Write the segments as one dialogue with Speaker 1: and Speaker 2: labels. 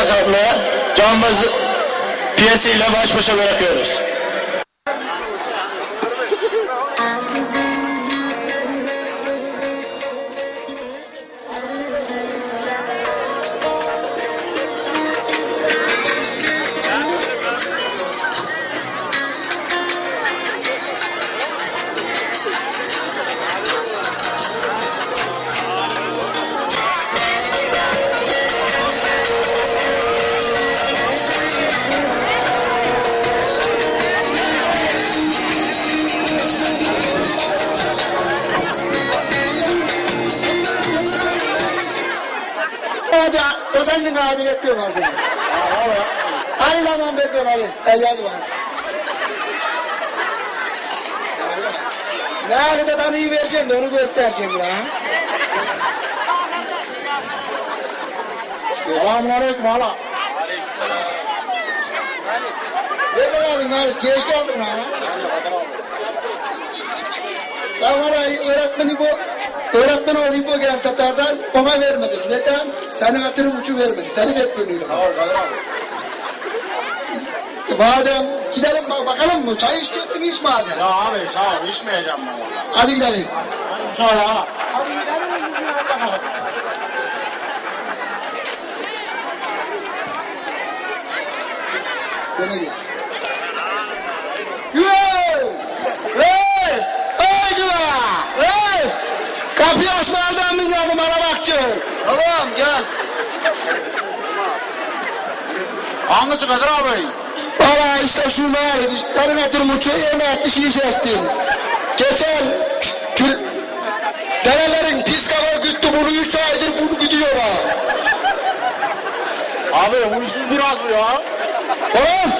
Speaker 1: lakaplı cambaz piyesiyle baş başa bırakıyoruz.
Speaker 2: Bekliyorum ben seni. Hadi lan bekliyorum hadi. Hadi hadi bana. Ne de tanıyı vereceksin de onu göstereceğim lan.
Speaker 1: Selamun aleyküm hala.
Speaker 2: Ne kadar lan geç kaldın ha. Ya öğretmeni bu öğretmen olayım bu gelen Tatar'dan ona vermedim. Neden? Senin hatırın uçu vermedim. Seni bekliyorum.
Speaker 1: Sağ ol Kadir abi.
Speaker 2: Madem gidelim bak- bakalım mı? Çay içiyorsan iç madem.
Speaker 1: Ya abi sağ ol içmeyeceğim ben valla.
Speaker 2: Hadi gidelim.
Speaker 1: Müsaade hala.
Speaker 2: Şöyle gel. Güven! Hey! Hey güven! Hey! Kapıyı açmadan mı geldim bana bakçı? Tamam gel.
Speaker 1: Hangisi Kadir abi?
Speaker 2: Valla işte şu mağarada karın atırım uçuyor yerine atmış iş ettim. Geçen kül, derelerin pis kafa güttü bunu üç aydır bunu gidiyor ha.
Speaker 1: Abi huysuz biraz bu ya.
Speaker 2: Oğlum!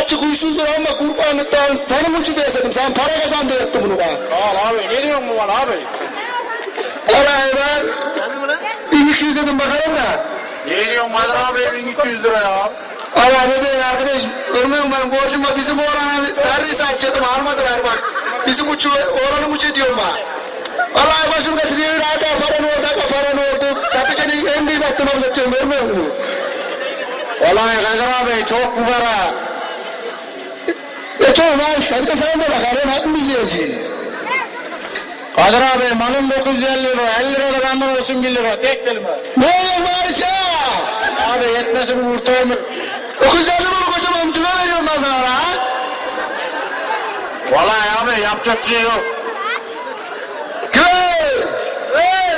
Speaker 2: Açık huysuzdur ama kurbanlıktan senin uçu desedim sen para kazandı etti bunu bana.
Speaker 1: Ol abi. Ne diyorsun bu bana abi?
Speaker 2: Valla Ömer 1200 dedim bakalım da.
Speaker 1: Ne diyorsun Kadir abi 1200 lira ya.
Speaker 2: Allah ne diyeyim arkadaş, görmüyor musun ben borcuma bizim oğlana neredeyse açıyordum almadılar bak. Bizim uçu, oğlanın uçu diyorum bak. Vallahi başım getiriyor, nerede paran orada, paran oldu. Tabii en kıymetli namaz atıyorum, görmüyor musun?
Speaker 1: Vallahi Kadir abi çok bu para.
Speaker 2: E tamam abi, hadi de sen de bakalım, hepimiz yiyeceğiz.
Speaker 1: Kadir abi malın 950 lira. 50 lira da benden olsun 1 lira. Tek kelime.
Speaker 2: Ne yiyorsun Marika?
Speaker 1: Abi yetmesin bu kurtar mı?
Speaker 2: 950 bunu kocaman tüme veriyorum ben sana ha?
Speaker 1: Vallahi abi yapacak bir şey yok.
Speaker 2: Güven! Hey!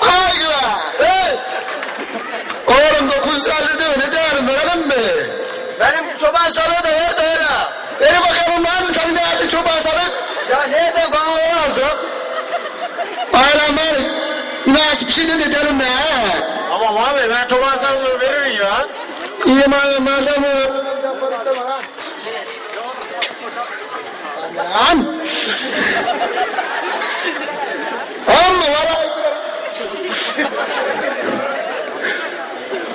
Speaker 2: Ay güven! Hey! Oğlum 950 diyor, ne değerim verelim mi? Benim çoban salığı da ver de öyle. Beni bakalım var mı senin değerli çoban salık? Ya nerede bana o lazım? Aynen var. Münasip bir şey de derim ha.
Speaker 1: Tamam abi ben çoban sazlığı veririm ya.
Speaker 2: İyi madem madem. Lan! Amma valla.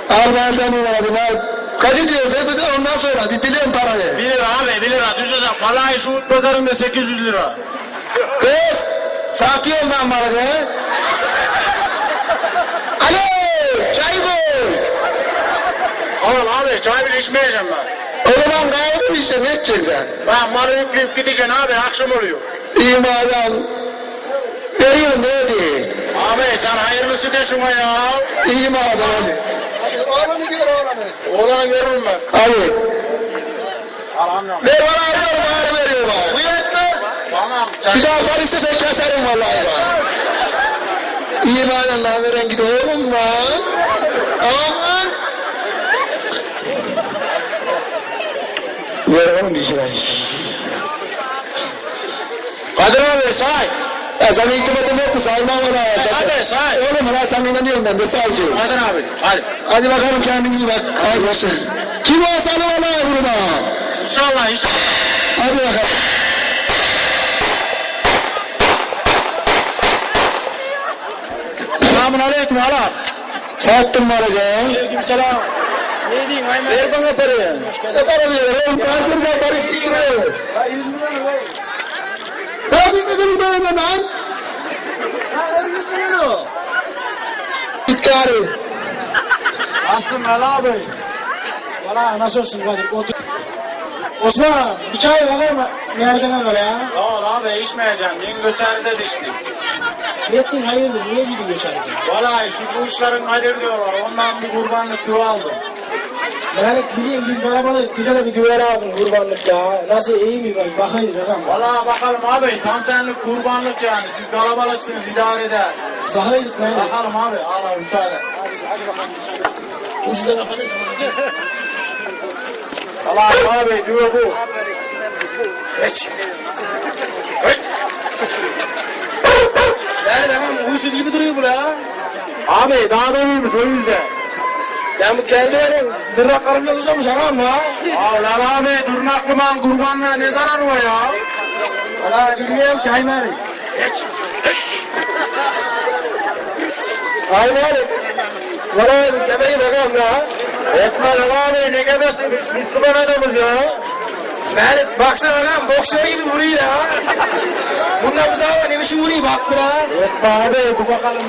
Speaker 2: Al benden uğradım al. Kaçı diyoruz hep de ondan sonra bir biliyorum parayı.
Speaker 1: 1 lira abi 1 lira hesap. Vallahi şu pazarında 800 lira.
Speaker 2: Kız satıyorum ben balığı. Alo çay koy.
Speaker 1: Tamam abi çay bile içmeyeceğim ben.
Speaker 2: O zaman kaldım işte ne edeceksin sen?
Speaker 1: Ben malı yükleyip gideceksin abi akşam oluyor.
Speaker 2: İyi madem. Veriyorsun ne diye.
Speaker 1: Abi sen hayırlısı de şuna ya.
Speaker 2: İyi madem hadi. Hadi oğlanı gör oğlanı.
Speaker 1: Oğlanı görürüm ben.
Speaker 2: Hadi.
Speaker 1: Alhamdülillah.
Speaker 2: Ver bana ver bana veriyor bana. Bu yetmez.
Speaker 1: Tamam.
Speaker 2: Bir daha far istesen keserim vallahi bak. Lan veren git oğlum lan. Aman. Ver oğlum bir şey ver işte.
Speaker 1: Kadir abi say.
Speaker 2: Ya sana itibatım yok mu? Saymam ona.
Speaker 1: Hadi say.
Speaker 2: Oğlum lan sen inanıyorum ben de saycıyım.
Speaker 1: Kadir abi hadi.
Speaker 2: Hadi bakalım kendine iyi bak. Hadi başla. Kim o sana valla vurma.
Speaker 1: İnşallah inşallah.
Speaker 2: Hadi bakalım.
Speaker 1: Selamun aleyküm hala.
Speaker 2: Sattım malacağım.
Speaker 1: Aleyküm selam. Ne diyeyim aynen.
Speaker 2: Ver bana parayı. Ne parayı? Ben hazır ben para istiktiriyorum. Ne yapayım kızım ben ona lan? Ben örgütlüğün o.
Speaker 1: İtkari. Aslım hala abi.
Speaker 3: Valla nasıl olsun kardeşim? Osman, bir çay var mı? Mercan var ya.
Speaker 1: Sağ ol abi içmeyeceğim. Dün göçerde diştik.
Speaker 3: Ne ettin hayırdır? Niye gidin göçerken?
Speaker 1: Vallahi şu kuşların kadir diyorlar. Ondan bir kurbanlık dua aldım.
Speaker 3: Yani bileyim biz kalabalık bize de bir güve lazım kurbanlık ya. Nasıl iyi mi bak bakayım bakalım.
Speaker 1: Vallahi bakalım abi tam senlik kurbanlık yani. Siz kalabalıksınız idare eder.
Speaker 3: Bakayım ne?
Speaker 1: Bakalım abi Allah müsaade.
Speaker 3: Ucuza bakalım.
Speaker 1: Allah abi diyor bu.
Speaker 3: Geç. Yani tamam huysuz gibi duruyor bu ya.
Speaker 1: Abi daha da büyümüş o yüzden.
Speaker 3: Ya bu kendi verin. Dırnaklarımla uzamış anam ya.
Speaker 1: Allah abi durnaklıman kurbanlığa ne zararı var ya?
Speaker 3: Valla bilmiyorum ki Haymari. Geç. Haymari. Valla gebeyi bakalım ya.
Speaker 1: Etme lan abi ne gebesin biz Müslüman adamız ya.
Speaker 3: Yani baksana lan boksör gibi vuruyor ya. Bundan bize hava ne biçim vuruyor bak buna.
Speaker 1: Etme abi bu bakalım.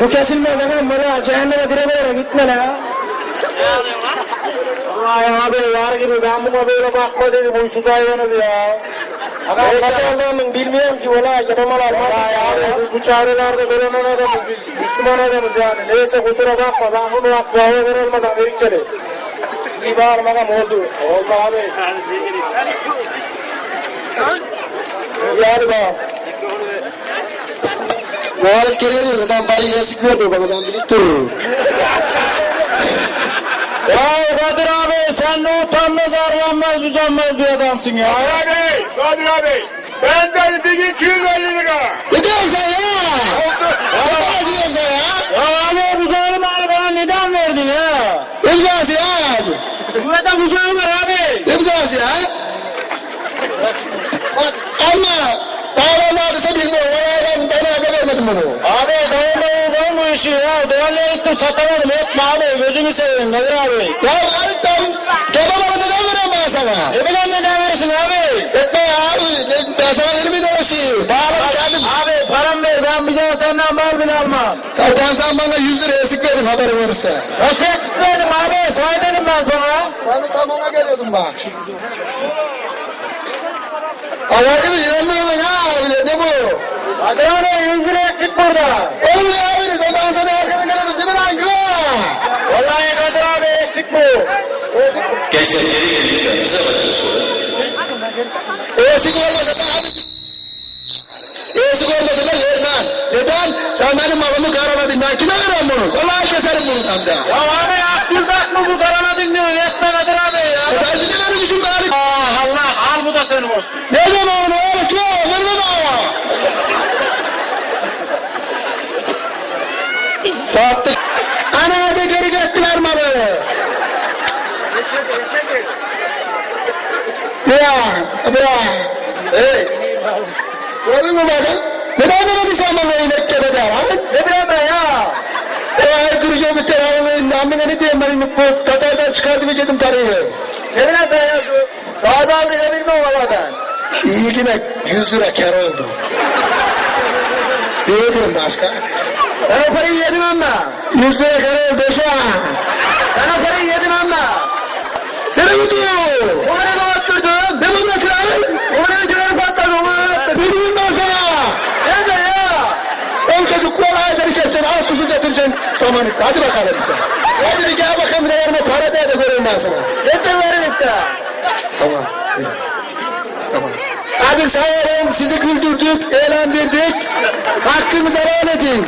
Speaker 3: Bu kesilmez lan bana cehenneme diremelere gitme la.
Speaker 1: Vallahi abi var gibi ben buna böyle bakma dedim uysuz hayvanı ya.
Speaker 3: Ama
Speaker 1: Neyse.
Speaker 3: nasıl aldığımı bilmiyorum ki valla yapamam almaz.
Speaker 1: Vallahi abi biz bu çarelerde dolanan adamız biz Müslüman adamız yani. Neyse kusura bakma ben bunu aklıma verilmeden verin geri.
Speaker 3: İyi bağırma bakalım oldu.
Speaker 1: Oldu abi.
Speaker 3: Hadi bakalım.
Speaker 2: Muhalif geliyor zaten parayı yazık verdi bana ben bilip dururum.
Speaker 1: Ya Kadir abi sen ne utanmaz arlanmaz uzanmaz bir adamsın ya.
Speaker 4: Kadir abi, Kadir abi. Benden bir 250 lira.
Speaker 2: Ne diyorsun sen ya? Ne diyorsun sen ya?
Speaker 1: Ya abi buzağını bana bana neden verdin ya?
Speaker 2: Ne imzası ya abi?
Speaker 1: Güvete buzağı var
Speaker 2: imzası ya? Bak ama dava neredeyse bilmiyorum. Ben, ben evde vermedim bunu.
Speaker 1: Abi dayanmayı ben bu işi ya. Duvarla gittim satamadım. Etme abi gözünü seveyim Kadir abi.
Speaker 2: Ya abi ben babama neden vereyim ben sana?
Speaker 1: Ne bileyim neden verirsin abi?
Speaker 2: Etme ya abi. Ne- Ben sana verir miydim o şeyi? Bağlı geldim.
Speaker 1: Abi param ver ben bir daha senden mal bile almam.
Speaker 2: Sen bana 100 lira verdin haberin varsa.
Speaker 1: Nasıl eksik verdim abi? Say dedim ben sana.
Speaker 2: Ben de tam ona geliyordum bak. Ama gibi inanmıyorsun ha öyle ne bu?
Speaker 1: Kadir abi 100 lira eksik burada.
Speaker 2: Oğlum ya abi ben sana arkadan geliyordum değil mi lan güven?
Speaker 1: Vallahi Kadir abi eksik bu.
Speaker 5: Gençler geri gelin lütfen bize bakın sonra.
Speaker 2: Eksik olmasa da abi. Eksik olmasa da vermem. Neden? Sen benim. Ben kime vereyim bunu? Vallahi keserim bunu tam da.
Speaker 1: Ya abi Abdülbek mi bu karana dinliyorsun? Etme Kadir abi ya.
Speaker 2: E ben de benim işim bari.
Speaker 1: Ah Allah al bu da senin olsun.
Speaker 2: Ne zaman onu oğlum? O? Verme bana. Sattık. Ana hadi geri gettiler malı. Ya, bırak. Hey. Gördün mü bana? Neden demedin sen bana inek gebede ha? Ne bileyim ben ya? Ya her duruyor bir tane namine ne diyeyim ben bu Katar'dan çıkardım içedim parayı. Ne bileyim ben ya? Daha da aldığını bilmem valla ben. İyi yine 100 lira kar oldu. Ne dedim başka? Ben o parayı yedim ama. 100 lira kar oldu şu an. Ben o parayı yedim ama. Nereye gidiyor? Oraya da attırdım. Ne bu mesela? Oraya girer patladı. Oraya attırdım. Bilmiyorum ben sana. Nerede ya? Ben çocuklar keseceğim. Az susuz getireceksin. Samanlık. Hadi bakalım sen. Hadi bir gel bakalım. Bir yarın para değer de göreyim ben sana. Yeter verin de. Tamam. Tamam. Hadi sayalım. Sizi güldürdük, eğlendirdik. Hakkımızı helal edin.